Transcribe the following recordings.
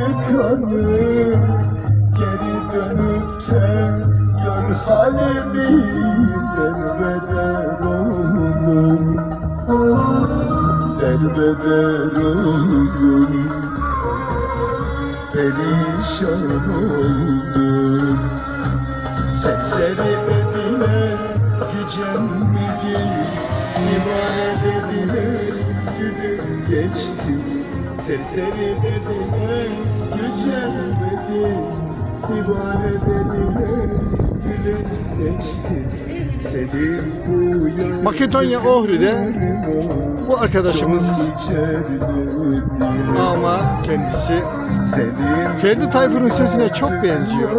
yıkanır Geri dönüp de gör halimi Derbeder oldum Derbeder oldum Perişan oldum Serseri dediler gücenmedi Divane dediler gülüm geçti Serseri dediler gücenmedi Divane dediler gülüm geçti Senin bu yanı Makedonya Ohri'de bu arkadaşımız ama kendisi Ferdi Tayfur'un sesine çok benziyor.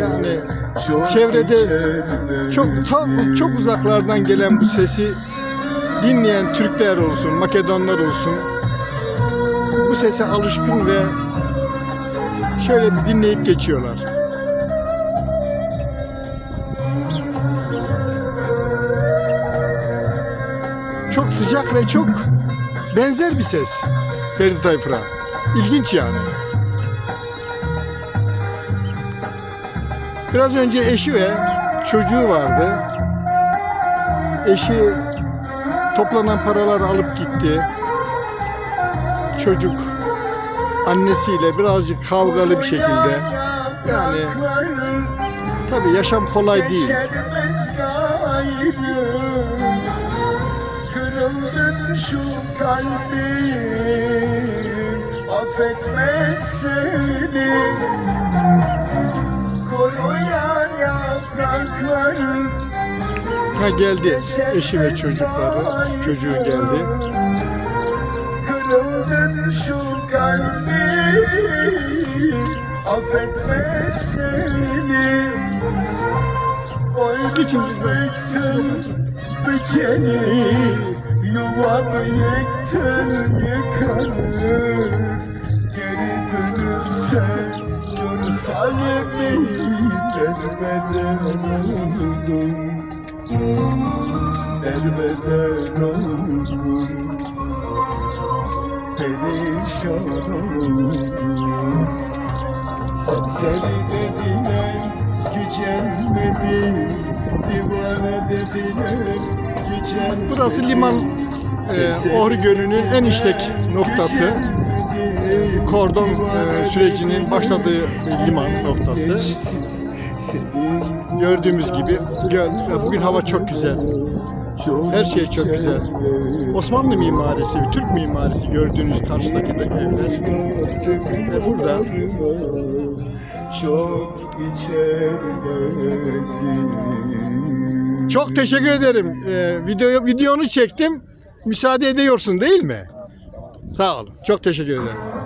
Yani çevrede çok tam çok uzaklardan gelen bu sesi dinleyen Türkler olsun, Makedonlar olsun bu sese alışkın ve şöyle bir dinleyip geçiyorlar. Çok sıcak ve çok benzer bir ses Ferdi Tayfur'a. İlginç yani. Biraz önce eşi ve çocuğu vardı. Eşi toplanan paraları alıp gitti. Çocuk annesiyle birazcık kavgalı bir şekilde. Yani tabii yaşam kolay değil. Şu kalbim Affetmez seni Koruyan yaprakları Ha geldi eşi ve çocukları. Çocuğu geldi. Kırıldın şu kalbim Affetmez seni. Geçin. Boynum bükeni Yuvamı yektin yıkanır Geri dönürse Dur halimi Derbeder oldum Derbeder oldum Perişan oldum Serseri dediler gücenmedi Divane dediler gücenmedi Burası liman e, Ohri Gölü'nün en işlek noktası. Kordon e, sürecinin başladığı liman noktası. Gördüğümüz gibi göl. ve Bugün hava çok güzel. Her şey çok güzel. Osmanlı mimarisi, Türk mimarisi gördüğünüz karşıdaki evler. Burada çok çok teşekkür ederim. E, video videonu çektim. Müsaade ediyorsun değil mi? Sağ ol. Çok teşekkür ederim.